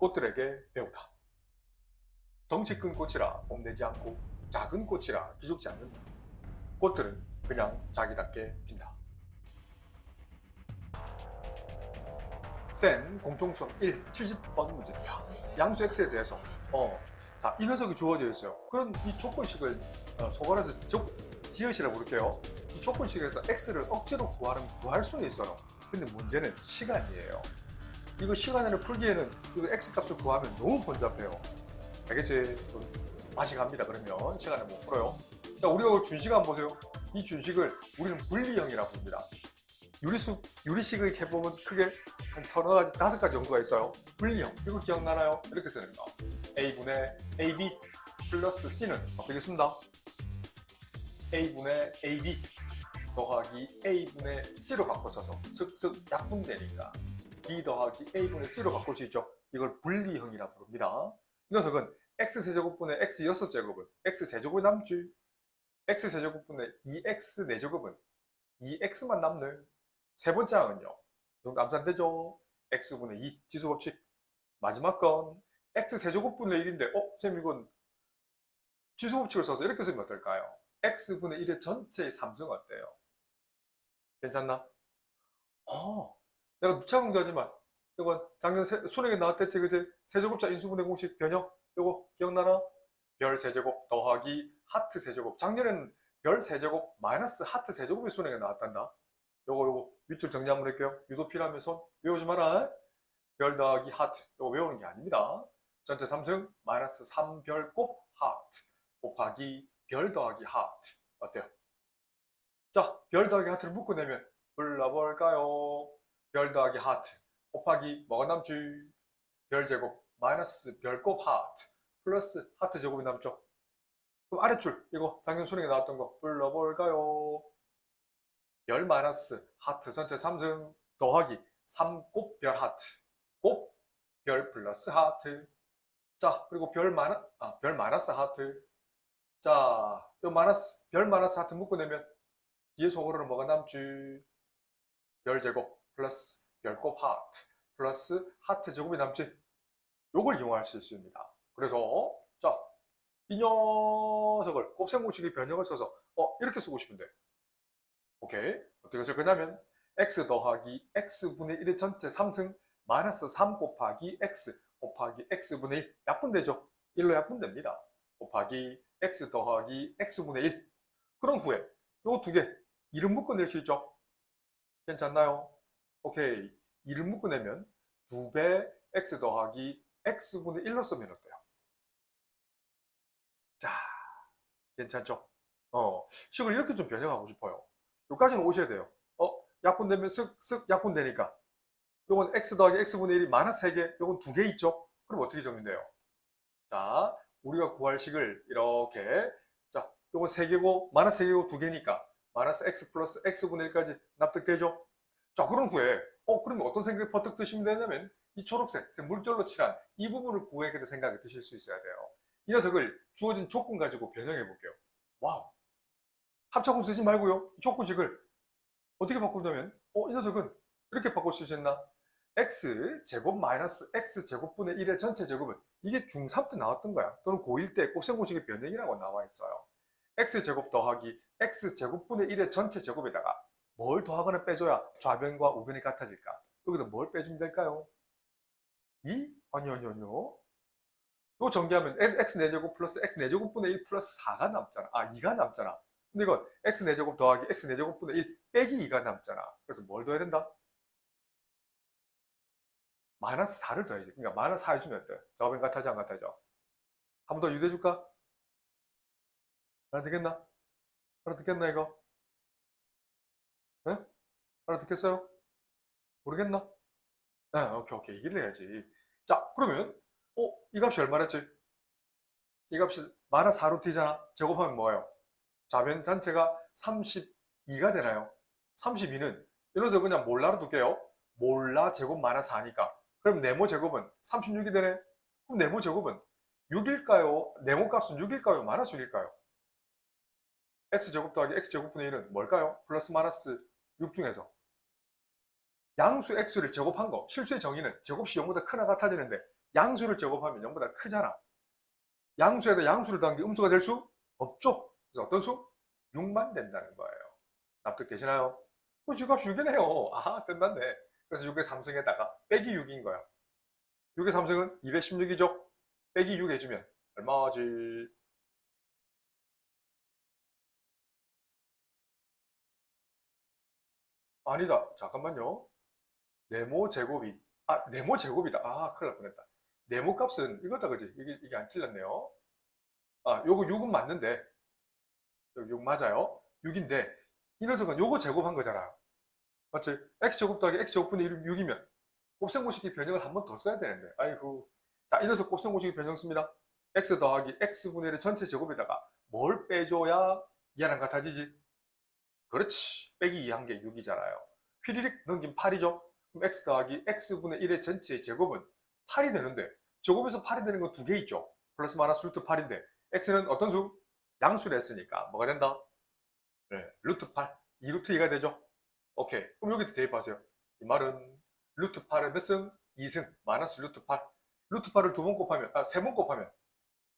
꽃들에게 배우다. 덩치 큰 꽃이라 뽐내지 않고 작은 꽃이라 기죽지 않는다. 꽃들은 그냥 자기답게 핀다. 센 공통점 1, 70번 문제입니다. 양수 x에 대해서 어, 자, 이 녀석이 주어져 있어요. 그럼 이 조건식을 어, 소괄해서 적, 지읒이라고 부를게요. 이 조건식에서 x를 억지로 구하는 구할 수는 있어요. 근데 문제는 시간이에요. 이거 시간을 풀기에는 이거 x 값을 구하면 너무 번잡해요. 알겠지? 맛이 갑니다. 그러면 시간을 못 풀어요. 자, 우리가 준식한 보세요. 이 준식을 우리는 분리형이라고 부릅니다. 유리수, 유리식을 해보면 크게 한 서너 가지, 다섯 가지 정도가 있어요. 분리형. 이거 기억나나요? 이렇게 쓰는 거. A분의 AB 플러스 C는 어떻게 씁니다? A분의 AB 더하기 A분의 C로 바꿔 써서 슥슥 약분되니까 B 더하기 A분의 C로 바꿀 수 있죠. 이걸 분리형이라고 부릅니다. 이 녀석은 X세제곱분의 X 6제곱은 X세제곱이 남지. X세제곱분의 2X 4제곱은 2X만 남네. 세 번째 항은요. 이건 남산되죠. X분의 2 지수법칙. 마지막 건 X세제곱분의 1인데 어? 쌤 이건 지수법칙을 써서 이렇게 쓰면 어떨까요? X분의 1의 전체의 3승 어때요? 괜찮나? 어, 내가 누차 강조하지만 이건 작년 세- 수능에 나왔댔지 그지? 세제곱자 인수분해 공식 변형 이거 기억나나? 별 세제곱 더하기 하트 세제곱 작년에는 별 세제곱 마이너스 하트 세제곱이 수능에 나왔단다 요거 요거 밑줄 정리 한번 할게요 유도 필요하면 손 외우지 마라 별 더하기 하트 이거 외우는 게 아닙니다 전체 3승 마이너스 3별 곱 하트 곱하기 별 더하기 하트 어때요? 자, 별 더하기 하트를 묶어내면 불러볼까요? 별 더하기 하트 곱하기 뭐가 남지? 별 제곱 마이너스 별곱 하트 플러스 하트 제곱이 남죠. 그럼 아래줄 이거 작년 수능에 나왔던 거 불러볼까요? 별 마이너스 하트 전체 3승 더하기 3곱 별 하트 곱별 플러스 하트 자 그리고 별 마이너 아, 별 마이너스 하트 자, 요 마이너스, 별 마이너스 하트 묶어내면 뒤에 속으로는 뭐가 남지? 별 제곱 플러스 별곱 하트 플러스 하트 제곱이 남지? 요걸 이용할 수 있습니다. 그래서 자, 이 녀석을 곱셈공식의 변형을 써서 어, 이렇게 쓰고 싶은데 오케이. 어떻게 쓸 거냐면 x 더하기 x분의 1의 전체 3승 마이너스 3 곱하기 x 곱하기 x분의 1 약분되죠? 1로 약분됩니다. 곱하기 x 더하기 x분의 1 그런 후에 요 두 개 이름 묶어낼 수 있죠? 괜찮나요? 오케이 이름 묶어내면 2배 x 더하기 x분의 1로 쓰면 어때요? 자 괜찮죠? 어 식을 이렇게 좀 변형하고 싶어요 여기까지는 오셔야 돼요 어 약분되면 쓱쓱 약분되니까 요건 x 더하기 x분의 1이 마이너스 3개 요건 2개 있죠? 그럼 어떻게 정리돼요? 자 우리가 구할 식을 이렇게 자 요거 3개고 마이너스 3개고 2개니까 마이너스 x 플러스 x분의 1까지 납득되죠? 자 그런 후에 어 그러면 어떤 생각이 버뜩 드시면 되냐면 이 초록색 물결로 칠한 이 부분을 구해야 겠다 생각이 드실 수 있어야 돼요. 이 녀석을 주어진 조건 가지고 변형해 볼게요. 와우. 합차공 쓰지 말고요. 이 조건식을 어떻게 바꾸냐면 어 이 녀석은 이렇게 바꿀 수 있나? X 제곱 마이너스 x 제곱분의 1의 전체 제곱은 이게 중3 때 나왔던 거야. 또는 고1 때 곱셈공식의 변형이라고 나와 있어요. x 제곱 더하기 x 제곱분의 1의 전체 제곱에다가 뭘 더하거나 빼줘야 좌변과 우변이 같아질까? 여기다 뭘 빼주면 될까요? 2? 아니요, 아니요, 아니요. 이거 전개하면 x 4제곱 플러스 x 4제곱분의 1 플러스 4가 남잖아. 아, 2가 남잖아. 근데 이건 x 4제곱 더하기 x 4제곱분의 1 빼기 2가 남잖아. 그래서 뭘 더해야 된다? 마이너스 4를 더해야지. 그러니까 마이너스 4 해주면 어때? 저변 같아지 안 같아져? 한 번 더 유도해줄까? 알아듣겠나? 알아듣겠나 이거? 네? 알아듣겠어요? 모르겠나? 네, 오케이 오케이 얘기를 해야지. 자 그러면 어? 이 값이 얼마랬지? 이 값이 마이너스 4로 t잖아. 제곱하면 뭐예요? 좌변 전체가 32가 되나요? 32는 이래서 그냥 몰라로 둘게요. 몰라 제곱 마이너스 4니까 그럼 네모 제곱은 36이 되네. 그럼 네모 제곱은 6일까요? 네모 값은 6일까요? 마이너스 6일까요? x 제곱 더하기 x 제곱분의 1은 뭘까요? 플러스 마이너스 6 중에서 양수 x를 제곱한 거 실수의 정의는 제곱시 0보다 크나 같아지는데 양수를 제곱하면 0보다 크잖아. 양수에다 양수를 더한 게 음수가 될 수 없죠. 그래서 어떤 수? 6만 된다는 거예요. 납득되시나요? 그 G값 6이네요. 아, 끝났네. 그래서 6의 3승에다가 빼기 6인 거야. 6의 3승은 216이죠? 빼기 6 해주면 얼마지? 아니다. 잠깐만요. 네모 제곱이 아 네모 제곱이다. 아 큰일 날 뻔했다. 네모 값은 이거다 그지? 이게 이게 안 틀렸네요. 아 요거 6은 맞는데 여기 6 맞아요. 6인데 이 녀석은 요거 제곱한 거잖아. 맞지? x 제곱 더하기 x 제곱분의 6이면 곱셈고식의 변형을 한 번 더 써야 되는데 아이고 자 이 녀석 곱셈고식의 변형 씁니다. x 더하기 x분의 1 전체 제곱에다가 뭘 빼줘야 얘랑 같아지지? 그렇지. 빼기 2한 게 6이잖아요. 휘리릭 넘긴 8이죠. 그럼 x 더하기 x분의 1의 전체의 제곱은 8이 되는데 제곱에서 8이 되는 건 두 개 있죠. 플러스 마이너스 루트 8인데 x는 어떤 수? 양수를 했으니까 뭐가 된다? 네, 루트 8. 2루트 2가 되죠. 오케이. 그럼 여기 대입하세요. 이 말은 루트 8의 몇 승? 2승. 마이너스 루트 8. 루트 8을 두 번 곱하면, 아, 세 번 곱하면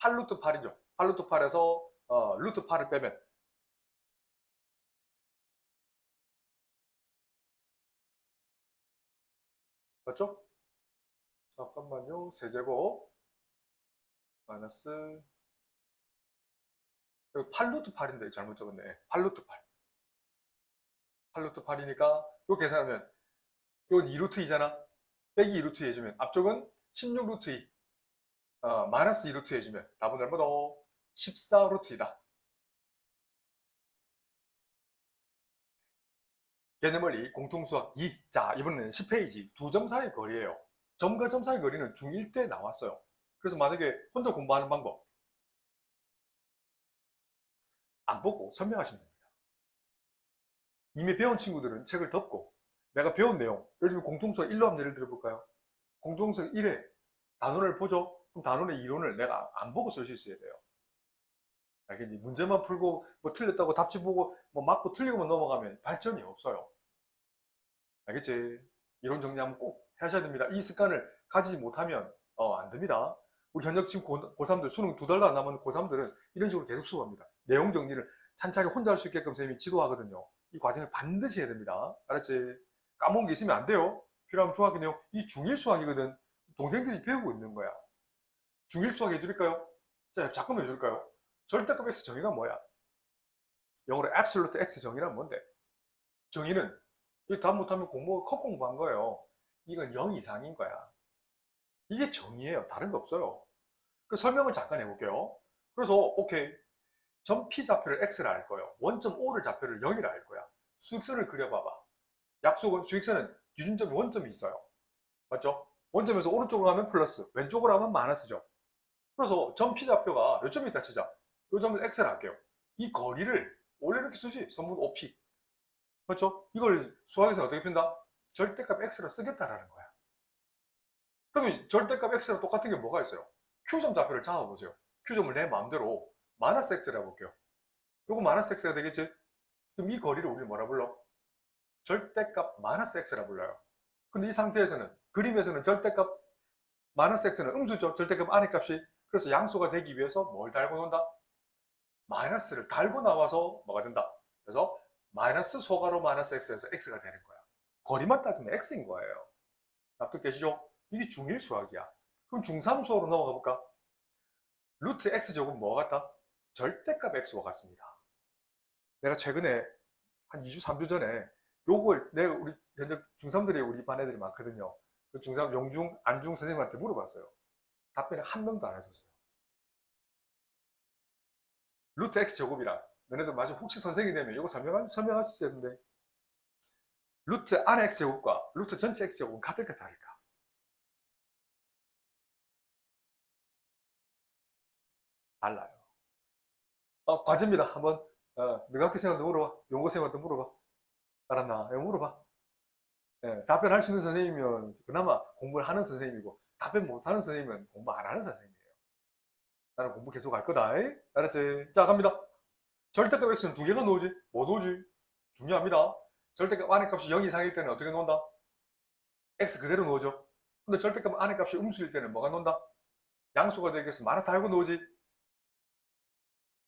8루트 8이죠. 8루트 8에서 어, 루트 8을 빼면 맞죠? 잠깐만요. 세제곱 마이너스 8루트 8인데 잘못 적었네. 8루트 8. 8루트 8이니까 요 계산하면 요건 2루트 2잖아. 빼기 2루트 해주면 앞쪽은 16루트 2. 어, 마이너스 2루트 해주면 답은 얼마다? 14루트이다. 개념원리 공통수학 2. 자, 이번에는 10페이지 두 점 사이 거리예요. 점과 점 사이 거리는 중1 때 나왔어요. 그래서 만약에 혼자 공부하는 방법 안 보고 설명하시면 됩니다. 이미 배운 친구들은 책을 덮고 내가 배운 내용, 예를 들면 공통수학 1로 한번 예를 들어볼까요? 공통수학 1에 단원을 보죠? 그럼 단원의 이론을 내가 안 보고 쓸 수 있어야 돼요. 알겠니? 문제만 풀고 뭐 틀렸다고 답지 보고 뭐 맞고 틀리고만 넘어가면 발전이 없어요. 알겠지? 이론 정리하면 꼭 하셔야 됩니다. 이 습관을 가지지 못하면 어, 안 됩니다. 우리 현역 지금 고, 고3들 수능 두 달도 안 남은 고3들은 이런 식으로 계속 수업합니다. 내용 정리를 찬찬히 혼자 할 수 있게끔 선생님이 지도하거든요. 이 과정을 반드시 해야 됩니다. 알았지? 까먹은 게 있으면 안 돼요. 필요하면 중학교 내용. 이 중1 수학이거든. 동생들이 배우고 있는 거야. 중1 수학 해드릴까요? 자, 잠깐만 해줄까요? 절대값 x 정의가 뭐야? 영어로 absolute x 정의란 뭔데? 정의는 이거 답 못하면 공부 컷 공부한 거예요. 이건 0 이상인 거야. 이게 정의예요. 다른 거 없어요. 그 설명을 잠깐 해볼게요. 그래서 오케이. 점 P 좌표를 X를 알 거예요. 원점 O를 좌표를 0이라 알 거야. 수익선을 그려봐봐. 약속은 수익선은 기준점이 원점이 있어요. 맞죠? 원점에서 오른쪽으로 가면 플러스, 왼쪽으로 가면 마이너스죠. 그래서 점 P 좌표가 몇 점이 있다 치자. 요 점을 X를 할게요. 이 거리를 원래 이렇게 쓰지. 선분 OP. 그렇죠? 이걸 수학에서 어떻게 푼다? 절대값 X로 쓰겠다라는 거야. 그러면 절대값 X랑 똑같은 게 뭐가 있어요? Q점 좌표를 잡아보세요. Q점을 내 마음대로 마이너스 X를 해볼게요. 요거 마이너스 X가 되겠지? 그럼 이 거리를 우리 뭐라 불러? 절대값 마이너스 X라 불러요. 근데 이 상태에서는 그림에서는 절대값 마이너스 X는 음수죠. 절대값 안의 값이. 그래서 양수가 되기 위해서 뭘 달고 논다? 마이너스를 달고 나와서 뭐가 된다? 그래서 마이너스 소가로 마이너스 X에서 X가 되는 거야. 거리만 따지면 X인 거예요. 납득되시죠? 이게 중1 수학이야. 그럼 중3 수학으로 넘어가 볼까? 루트 X 제곱은 뭐가 같다? 절대값 X와 같습니다. 내가 최근에 한 2주, 3주 전에 요걸 내가 우리 현재 중3들이 우리 반 애들이 많거든요. 그 중3 영중, 안중 선생님한테 물어봤어요. 답변을 한 명도 안 해줬어요. 루트 X 제곱이라 너네들 마저 혹시 선생이 되면 이거 설명할, 설명할 수 있는데 루트 안의 X 제곱과 루트 전체 X 제곱은 같을까 다를까? 달라요. 어, 과제입니다. 한번 어, 명학교 생한테 물어봐. 용고 생한테 물어봐. 알았나? 이거 물어봐. 예, 답변할 수 있는 선생님이면 그나마 공부를 하는 선생님이고 답변 못하는 선생님은 공부 안 하는 선생님이에요. 나는 공부 계속 할 거다. 에이? 알았지? 자, 갑니다. 절대값 x는 두 개가 놓지? 뭐 놓지? 중요합니다. 절대값 안의 값이 0 이상일 때는 어떻게 놓는다? x 그대로 놓죠. 근데 절대값 안의 값이 음수일 때는 뭐가 놓는다? 양수가 되기 위해서 많아서 알고 놓지?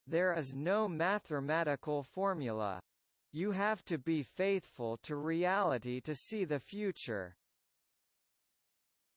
There is no mathematical formula. You have to be faithful to reality to see the future.